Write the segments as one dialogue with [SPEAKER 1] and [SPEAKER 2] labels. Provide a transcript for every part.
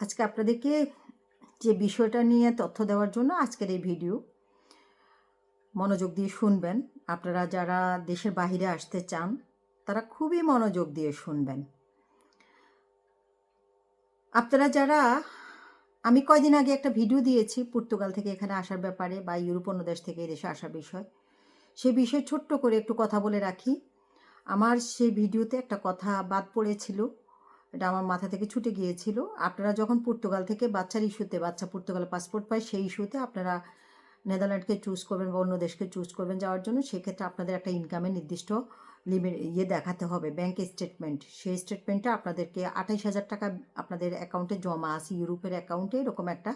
[SPEAKER 1] আজকে আপনাদেরকে যে বিষয়টা নিয়ে তথ্য দেওয়ার জন্য আজকের এই ভিডিও, মনোযোগ দিয়ে শুনবেন। আপনারা যারা দেশের বাইরে আসতে চান, তারা খুবই মনোযোগ দিয়ে শুনবেন। আপনারা যারা, আমি কয়দিন আগে একটা ভিডিও দিয়েছি, পর্তুগাল থেকে এখানে আসার ব্যাপারে বা ইউরোপ অন্য দেশ থেকে এই দেশে আসার বিষয়। সে বিষয়ে ছোট্ট করে একটু কথা বলে রাখি। আমার সেই ভিডিওতে একটা কথা বাদ পড়েছিল। এটা আমার মাথা থেকে ছুটে গিয়েছিল। আপনারা যখন পর্তুগাল থেকে বাচ্চার ইস্যুতে, বাচ্চা পর্তুগাল পাসপোর্ট পায়, সেই ইস্যুতে আপনারা নেদারল্যান্ডকে চুজ করবেন বা অন্য দেশকে চুজ করবেন যাওয়ার জন্য, সেক্ষেত্রে আপনাদের একটা ইনকামের নির্দিষ্ট লিমিট ইয়ে দেখাতে হবে ব্যাংক স্টেটমেন্ট সেই স্টেটমেন্টটা আপনাদেরকে আঠাইশ হাজার টাকা আপনাদের অ্যাকাউন্টে জমা আছে, ইউরোপের অ্যাকাউন্টে এরকম একটা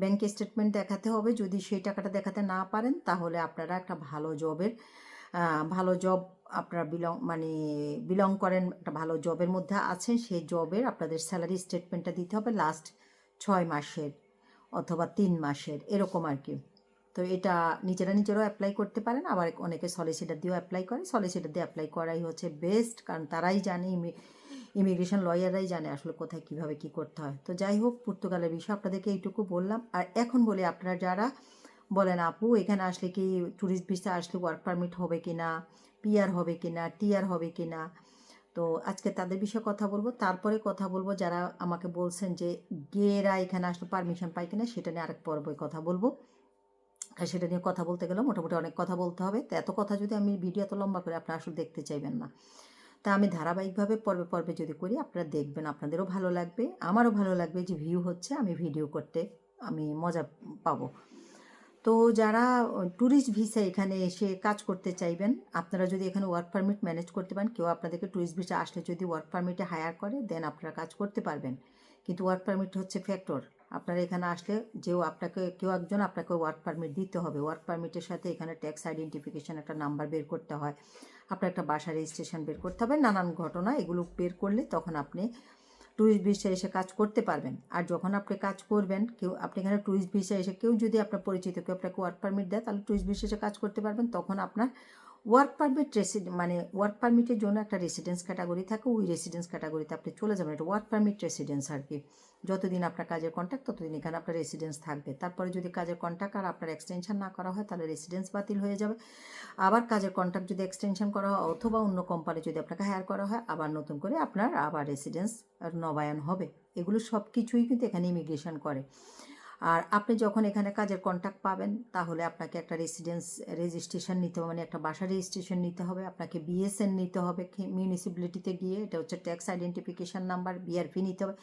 [SPEAKER 1] ব্যাংক স্টেটমেন্ট দেখাতে হবে। যদি সেই টাকাটা দেখাতে না পারেন, তাহলে আপনারা একটা ভালো জবের ভালো জব আপনারা বিলং মানে বিলং করেন, একটা ভালো জবের মধ্যে আছেন, সেই জবের আপনাদের স্যালারি স্টেটমেন্টটা দিতে হবে লাস্ট ছয় মাসের অথবা তিন মাসের, এরকম আর কি। তো এটা নিজেরা নিজেরাও অ্যাপ্লাই করতে পারেন, আবার অনেকে সলিসিটার দিয়েও অ্যাপ্লাই করে। সলিসিটার দিয়ে অ্যাপ্লাই করাই হচ্ছে বেস্ট কারণ তারাই জানে ইমিগ্রেশন লয়াররাই জানে আসলে কোথায় কীভাবে কি করতে হয়। তো যাই হোক, পর্তুগালের বিষয়ে আপনাদেরকে এইটুকু বললাম। আর এখন বলি, আপনারা যারা বলেন, আপু, এখানে আসলে কি ট্যুরিস্ট ভিসা আসলে ওয়ার্ক পারমিট হবে কি না পিআর হবে কি না টিআর হবে কি না তো আজকে তাদের বিষয়ে কথা বলব। তারপরে কথা বলব যারা আমাকে বলছেন যে, গেরা এখানে আসলে পারমিশন পায় কিনা, সেটা নিয়ে আরেক পর্বে কথা বলব। আর সেটা নিয়ে কথা বলতে গেলে মোটামুটি অনেক কথা বলতে হবে। তো এত কথা যদি আমি ভিডিও এত লম্বা করে আপনারা আসলে দেখতে চাইবেন না। তা আমি ধারাবাহিকভাবে পর্বে পর্বে যদি করি, আপনারা দেখবেন আপনাদেরও ভালো লাগবে, আমারও ভালো লাগবে যে ভিউ হচ্ছে, আমি ভিডিও করতে, আমি মজা পাবো। তো যারা ট্যুরিস্ট ভিসা এখানে এসে কাজ করতে চাইবেন, আপনারা যদি এখানে ওয়ার্ক পারমিট ম্যানেজ করতে পারেন, কেউ আপনাদেরকে ট্যুরিস্ট ভিসা আসলে যদি ওয়ার্ক পারমিটে হায়ার করে দেন আপনারা কাজ করতে পারবেন। কিন্তু ওয়ার্ক পারমিট হচ্ছে ফ্যাক্টর আপনারা এখানে আসলে যেও আপনাকে, কেউ একজন আপনাকে ওয়ার্ক পারমিট দিতে হবে। ওয়ার্ক পারমিটের সাথে এখানে ট্যাক্স আইডেন্টিফিকেশান একটা নাম্বার বের করতে হয়। আপনার একটা বাসা রেজিস্ট্রেশন বের করতে হবে। নানান ঘটনা এগুলো বের করলে তখন আপনি ট্যুরিস্ট ভিসা এসে কাজ করতে পারবেন। আর যখন আপনি কাজ করবেন, কেউ আপনি এখানে ট্যুরিস্ট ভিসা এসে কেউ যদি আপনার পরিচিত কেউ আপনাকে ওয়ার্ক পারমিট দেয়, তাহলে ট্যুরিস্ট ভিসা এসে কাজ করতে পারবেন, তখন আপনার ওয়ার্ক পারমিট রেসিড মানে ওয়ার্ক পারমিটের জন্য একটা রেসিডেন্স ক্যাটাগরি থাকে, ওই রেসিডেন্স ক্যাটাগরিতে আপনি চলে যাবেন। এটা ওয়ার্ক পারমিট রেসিডেন্স আর কি। যতদিন আপনার কাজের কন্ট্যাক্ট ততদিন এখানে আপনার রেসিডেন্স থাকবে। তারপরে যদি কাজের কন্ট্যাক্ট আর আপনার এক্সটেনশন না করা হয়, তাহলে রেসিডেন্স বাতিল হয়ে যাবে। আবার কাজের কন্ট্যাক্ট যদি এক্সটেনশন করা হয়, অথবা অন্য কোম্পানি যদি আপনাকে হায়ার করা হয়, আবার নতুন করে আপনার আবার রেসিডেন্স নবায়ন হবে। এগুলো সব কিছুই কিন্তু এখানে ইমিগ্রেশন করে। আর আপনি যখন এখানে কাজের কন্ট্যাক্ট পাবেন, তাহলে আপনাকে একটা রেসিডেন্স রেজিস্ট্রেশন নিতে হবে মানে একটা বাসা রেজিস্ট্রেশন নিতে হবে, আপনাকে বিএসএন নিতে হবে মিউনিসিপ্যালিটিতে গিয়ে, এটা হচ্ছে ট্যাক্স আইডেন্টিফিকেশান নাম্বার বিআরপি নিতে হবে।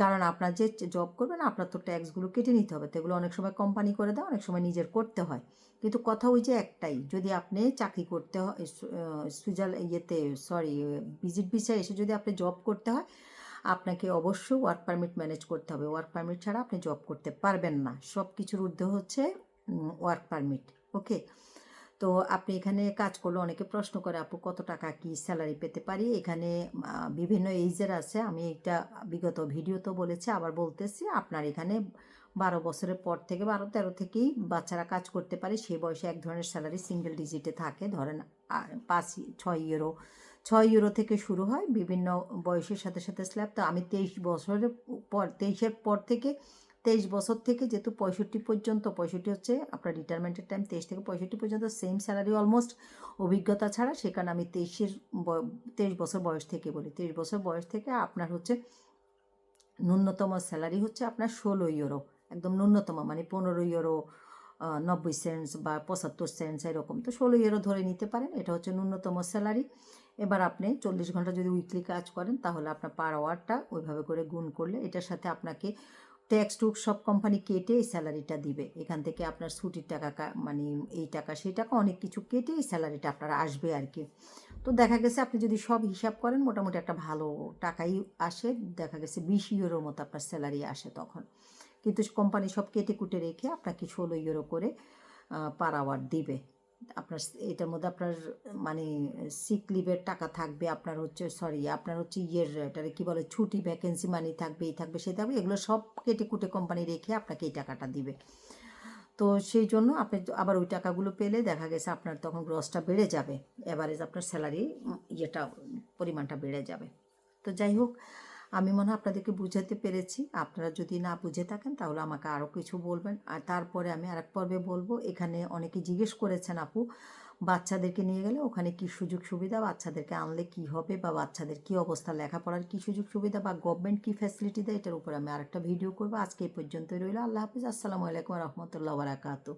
[SPEAKER 1] কারণ আপনার যে জব করবেন, আপনার তো ট্যাক্সগুলো কেটে নিতে হবে, তো এগুলো অনেক সময় কোম্পানি করে দেয়, অনেক সময় নিজের করতে হয়। কিন্তু কথা ওই যে একটাই, যদি আপনি চাকরি করতে হয় সুইজার ইয়েতে সরি ভিজিট ভিসা এসে যদি আপনি জব করতে হয় আপনাকে অবশ্যই ওয়ার্ক পারমিট ম্যানেজ করতে হবে। ওয়ার্ক পারমিট ছাড়া আপনি জব করতে পারবেন না। সব কিছুর ঊর্ধ্বে হচ্ছে ওয়ার্ক পারমিট ওকে তো আপনি এখানে কাজ করলে অনেকে প্রশ্ন করে, আপু, কত টাকা কি স্যালারি পেতে পারি? এখানে বিভিন্ন এইজের আছে। আমি এটা বিগত ভিডিওতে বলেছি, আবার বলতেছি, আপনার এখানে বারো বছরের পর থেকে, বারো, তেরো থেকেই বাচ্চারা কাজ করতে পারে। সেই বয়সে এক ধরনের স্যালারি সিঙ্গেল ডিজিটে থাকে। ধরেন পাঁচ, ছয় ইউরো ছয় ইউরো থেকে শুরু হয়, বিভিন্ন বয়সের সাথে সাথে স্ল্যাব তো আমি তেইশ বছরের পর, তেইশের পর থেকে, তেইশ বছর থেকে যেহেতু পঁয়ষট্টি পর্যন্ত, পঁয়ষট্টি হচ্ছে আপনার রিটায়ারমেন্টের টাইম তেইশ থেকে পঁয়ষট্টি পর্যন্ত সেম স্যালারি অলমোস্ট অভিজ্ঞতা ছাড়া। সেখানে আমি তেইশের তেইশ বছর বয়স থেকে বলি। তেইশ বছর বয়স থেকে আপনার হচ্ছে ন্যূনতম স্যালারি হচ্ছে আপনার ষোলো ইউরো একদম ন্যূনতম। মানে পনেরো ইউরো নব্বই সেন্টস বা পঁচাত্তর সেন্টস এরকম। তো ষোলো ইউরো ধরে নিতে পারেন, এটা হচ্ছে ন্যূনতম স্যালারি এবার আপনি চল্লিশ ঘণ্টা যদি উইকলি কাজ করেন, তাহলে আপনার পার আওয়ারটা ওইভাবে করে গুণ করলে এটার সাথে আপনাকে ট্যাক্স টুক সব কোম্পানি কেটে এই স্যালারিটা দিবে। এখান থেকে আপনার ছুটির টাকা মানে এই টাকা সেই টাকা অনেক কিছু কেটে এই স্যালারিটা আপনার আসবে আর কি তো দেখা গেছে আপনি যদি সব হিসাব করেন, মোটামুটি একটা ভালো টাকাই আসে। দেখা গেছে বিশ ইউরোর মতো আপনার স্যালারি আসে তখন। কিন্তু কোম্পানি সব কেটে কুটে রেখে আপনাকে ষোলো ইউরো করে পার আওয়ার দিবে। আপনার এটার মধ্যে আপনার মানে সিক লিভের টাকা থাকবে, আপনার হচ্ছে সরি আপনার হচ্ছে ইয়ের, এটারে কী বলে, ছুটি ভ্যাকেন্সি মানি থাকবে, এই থাকবে, সেই থাকবে, এগুলো সব কেটে কুটে কোম্পানি রেখে আপনাকে এই টাকাটা দিবে। তো সেই জন্য আপনি আবার ওই টাকাগুলো পেলে দেখা গেছে আপনার তখন গ্রসটা বেড়ে যাবে এভারেজ আপনার স্যালারি ইয়েটা, পরিমাণটা বেড়ে যাবে। তো যাই হোক আমি মনে হয় আপনাদেরকে বুঝাতে পেরেছি। আপনারা যদি না বুঝে থাকেন তাহলে আমাকে আরও কিছু বলবেন। আর তারপরে আমি আরেক পর্বে বলব। এখানে অনেকে জিজ্ঞেস করেছেন, আপু, বাচ্চাদেরকে নিয়ে গেলে ওখানে কি সুযোগ সুবিধা? বাচ্চাদেরকে আনলে কি হবে বা বাচ্চাদের কি অবস্থা? লেখাপড়ার কি সুযোগ সুবিধা বা গভর্নমেন্ট কি ফ্যাসিলিটি দেয়? এটার উপরে আমি আরেকটা ভিডিও করব। আজকে এই পর্যন্তই রইল। আল্লাহ হাফিজ। আসসালামু আলাইকুম রহমতুল্লাহ বারাকাতু